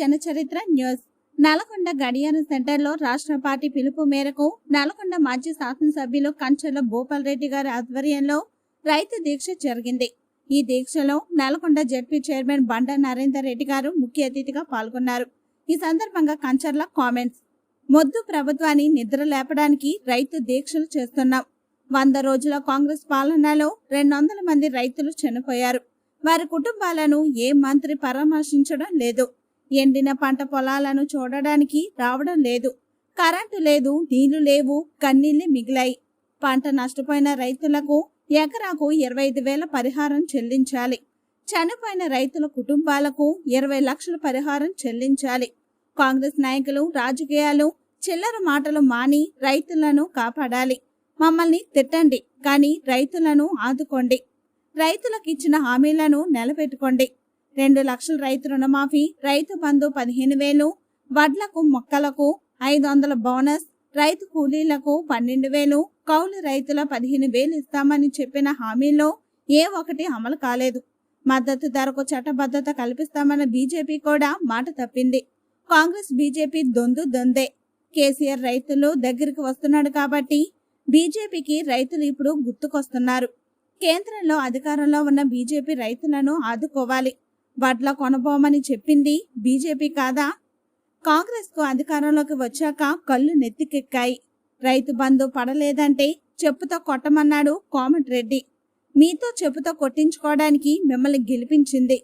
జనచరిత్ర news. Nalgonda గడియారం సెంటర్లో రాష్ట్ర పార్టీ పిలుపు మేరకు నల్గొండ మాజీ శాసనసభ్యులు కంచెల భూపాల్ రెడ్డి గారి ఆధ్వర్యంలో రైతు దీక్ష జరిగింది. ఈ దీక్షలో నల్గొండ జడ్పీ చైర్మన్ బండ నరేందర్ రెడ్డి గారు ముఖ్య అతిథిగా పాల్గొన్నారు. ఈ సందర్భంగా కంచర్ల కామెంట్స్. మొద్దు ప్రభుత్వాన్ని నిద్ర లేపడానికి రైతు దీక్షలు చేస్తున్నాం. వంద రోజుల కాంగ్రెస్ పాలనలో రెండు వందల మంది రైతులు చనిపోయారు. వారి కుటుంబాలను ఏ మంత్రి పరామర్శించడం లేదు. ఎండిన పంట పొలాలను చూడడానికి రావడం లేదు. కరెంటు లేదు నీళ్ళు లేవు కన్నీళ్ళు మిగిలాయి. పంట నష్టపోయిన రైతులకు ఎకరాకు ఇరవై ఐదు వేల పరిహారం చెల్లించాలి. చనిపోయిన రైతుల కుటుంబాలకు ఇరవై లక్షల పరిహారం చెల్లించాలి. కాంగ్రెస్ నాయకులు రాజకీయాలు చిల్లర మాటలు మాని రైతులను కాపాడాలి. మమ్మల్ని తిట్టండి కానీ రైతులను ఆదుకోండి. రైతులకు ఇచ్చిన హామీలను నిలబెట్టుకోండి. రెండు లక్షల రైతు రుణమాఫీ రైతు బంధు పదిహేను వేలు వడ్లకు మొక్కలకు ఐదు వందల బోనస్ రైతు కూలీలకు పన్నెండు వేలు కౌలు రైతుల పదిహేను వేలు ఇస్తామని చెప్పిన హామీల్లో ఏ ఒకటి అమలు కాలేదు. మద్దతు ధరకు చట్టబద్ధత కల్పిస్తామన్న బీజేపీ కూడా మాట తప్పింది. కాంగ్రెస్ బీజేపీ దొందు దొందే. కేసీఆర్ రైతులు దగ్గరికి వస్తున్నాడు కాబట్టి బీజేపీకి రైతులు ఇప్పుడు గుర్తుకొస్తున్నారు. కేంద్రంలో అధికారంలో ఉన్న బీజేపీ రైతులను ఆదుకోవాలి. వడ్ల కొనబోమని చెప్పింది బీజేపీ కాదా? కాంగ్రెస్కు అధికారంలోకి వచ్చాక కళ్ళు నెత్తికెక్కాయి. రైతు బంధు పడలేదంటే చెప్పుతో కొట్టమన్నాడు కోమటిరెడ్డి మీతో చెప్పుతో కొట్టించుకోవడానికి మిమ్మల్ని గెలిపించింది.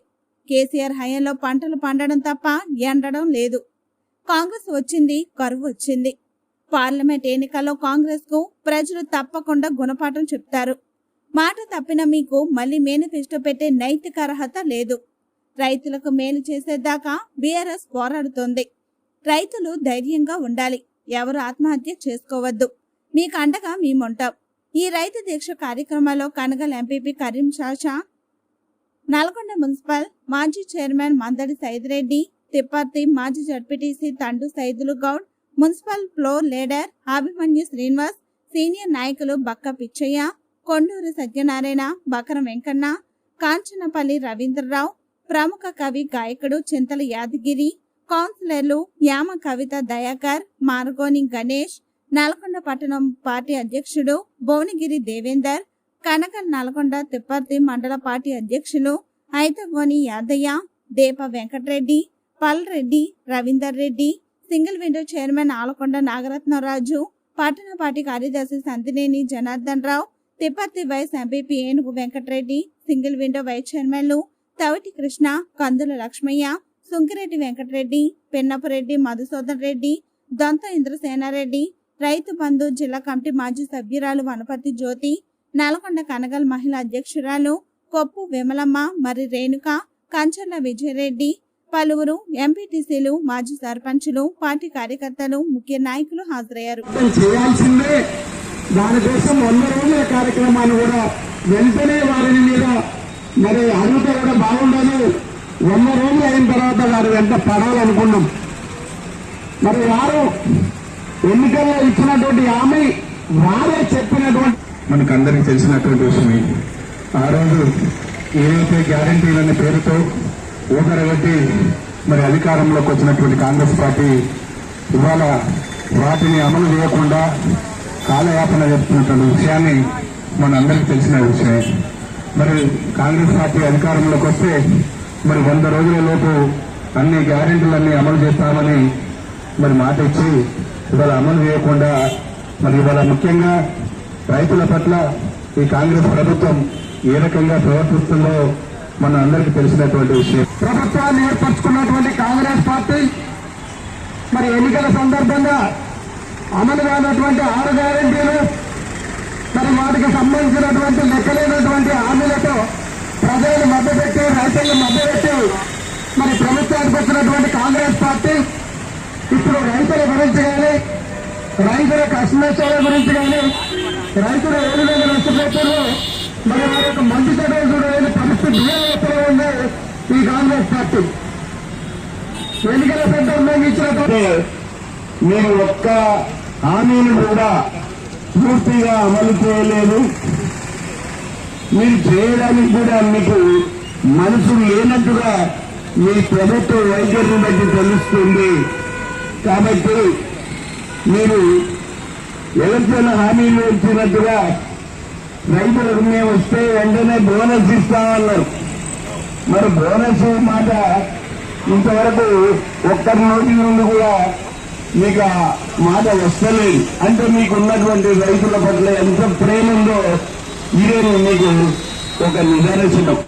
కేసీఆర్ హయాంలో పంటలు పండడం తప్ప ఎండడం లేదు. కాంగ్రెస్ వచ్చింది కరువు వచ్చింది. పార్లమెంట్ ఎన్నికల్లో కాంగ్రెస్కు ప్రజలు తప్పకుండా గుణపాఠం చెప్తారు. మాట తప్పిన మీకు మళ్ళీ మేనిఫెస్టో పెట్టే నైతిక అర్హత లేదు. రైతులకు మేలు చేసేదాకా బీఆర్ఎస్ పోరాడుతోంది. రైతులు ధైర్యంగా ఉండాలి. ఎవరు ఆత్మహత్య చేసుకోవద్దు. మీకు అండగా మేముంటాం ఈ రైతు దీక్ష కార్యక్రమంలో కనగల్ ఎంపీపీ కరీం షాషా నల్గొండ మున్సిపల్ మాజీ చైర్మన్ మందడి సైదిరెడ్డి తిప్పర్తి మాజీ ZPTC Thandu Saidulu Goud municipal floor leader Abhimanyu Srinivas senior నాయకులు బక్క పిచ్చయ్య కొండూరు సత్యనారాయణ బకరం వెంకన్న కాంచనపల్లి రవీంద్రరావు ప్రముఖ కవి గాయకుడు చింతల యాదగిరి కౌన్సిలర్లు యామ కవిత దయాకర్ మార్గోని గణేష్ నల్గొండ పట్టణం పార్టీ అధ్యక్షుడు భువనగిరి దేవేందర్ కనకల్ నల్గొండ తిప్పర్తి మండల పార్టీ అధ్యక్షులు Aitagoni Yadaiah Depa Venkatreddy Palreddy Ravinder Reddy single window chairman Alakonda Nagaratnaraju పట్టణ పార్టీ కార్యదర్శి Santhineni Janardhan Rao Tipparthi vice MPP Enugu Venkatreddy single window vice చైర్మన్లు తవిటి కృష్ణ కందుల లక్ష్మయ్య సుంకిరెడ్డి వెంకటరెడ్డి పిన్నపరెడ్డి మధుసూదన్ రెడ్డి దొంత ఇంద్రసేనారెడ్డి రైతు బంధు జిల్లా కమిటీ మాజీ సభ్యురాలు వనపర్తి జ్యోతి నల్గొండ కనగల్ మహిళా అధ్యక్షురాలు కొప్పు విమలమ్మ మరి రేణుక కంచర్ల విజయరెడ్డి పలువురు ఎంపీటీసీలు మాజీ సర్పంచులు పార్టీ కార్యకర్తలు ముఖ్య నాయకులు హాజరయ్యారు. దానికోసం వంద రోజుల కార్యక్రమాన్ని కూడా వెంటనే వారిని మీద మరి అడిగితే కూడా బాగుండదు. వంద రోజులు అయిన తర్వాత వారి వెంట పడాలనుకున్నాం. మరి వారు ఎన్నికల్లో ఇచ్చినటువంటి హామీ వారే చెప్పినటువంటి మనకు అందరికీ తెలిసినటువంటి విషయమే ఆ రోజు ఏదైతే గ్యారంటీలనే పేరుతో ఊదరగట్టి మరి అధికారంలోకి వచ్చినటువంటి కాంగ్రెస్ పార్టీ ఇవాళ వాటిని అమలు చేయకుండా కాలయాపన చెప్తున్నటువంటి విషయాన్ని మనందరికీ తెలిసిన విషయమే మరి కాంగ్రెస్ పార్టీ అధికారంలోకి వస్తే మరి వంద రోజుల లోపు అన్ని గ్యారెంటీలన్నీ అమలు చేస్తామని మరి మాట ఇచ్చి ఇవాళ అమలు చేయకుండా మరి ఇవాళ ముఖ్యంగా రైతుల పట్ల ఈ కాంగ్రెస్ ప్రభుత్వం ఏ రకంగా ప్రవర్తిస్తుందో మన అందరికీ తెలిసినటువంటి విషయం. ప్రభుత్వాన్ని ఏర్పరచుకున్నటువంటి కాంగ్రెస్ పార్టీ మరి ఎన్నికల సందర్భంగా అమలు కానటువంటి ఆరు గ్యారెంటీలు మరి వాటికి సంబంధించినటువంటి కాబట్టి ఇప్పుడు రైతుల గురించి కానీ రైతుల కష్టనష్టాల గురించి కానీ రైతులు ఏ విధంగా నష్టపోతారో మరి వారి యొక్క మంచి చెడ్డలు పరిస్థితి ఎక్కడ ఉంది ఈ కాంగ్రెస్ పార్టీ? ఎన్నికల సందర్భంగా ఇచ్చినటువంటి మీరు ఒక్క హామీని కూడా పూర్తిగా అమలు చేయలేదు. మీరు చేయడానికి కూడా మీకు మనసు లేనట్టుగా మీ ప్రభుత్వ వైఖరిని బట్టి తెలుస్తుంది. కాబట్టి మీరు ఎలక్షన్ హామీలు ఇచ్చినట్టుగా రైతులకు మేము వస్తే వెంటనే బోనస్ ఇస్తామన్నారు. మరి బోనస్ మాట? ఇంతవరకు ఒక్కరి నోటి నుండి కూడా మీకు ఆ మాట వస్తలేదు. అంటే మీకు ఉన్నటువంటి రైతుల పట్ల ఎంత ప్రేమ ఉందో ఇదే మీకు ఒక నిదర్శనం.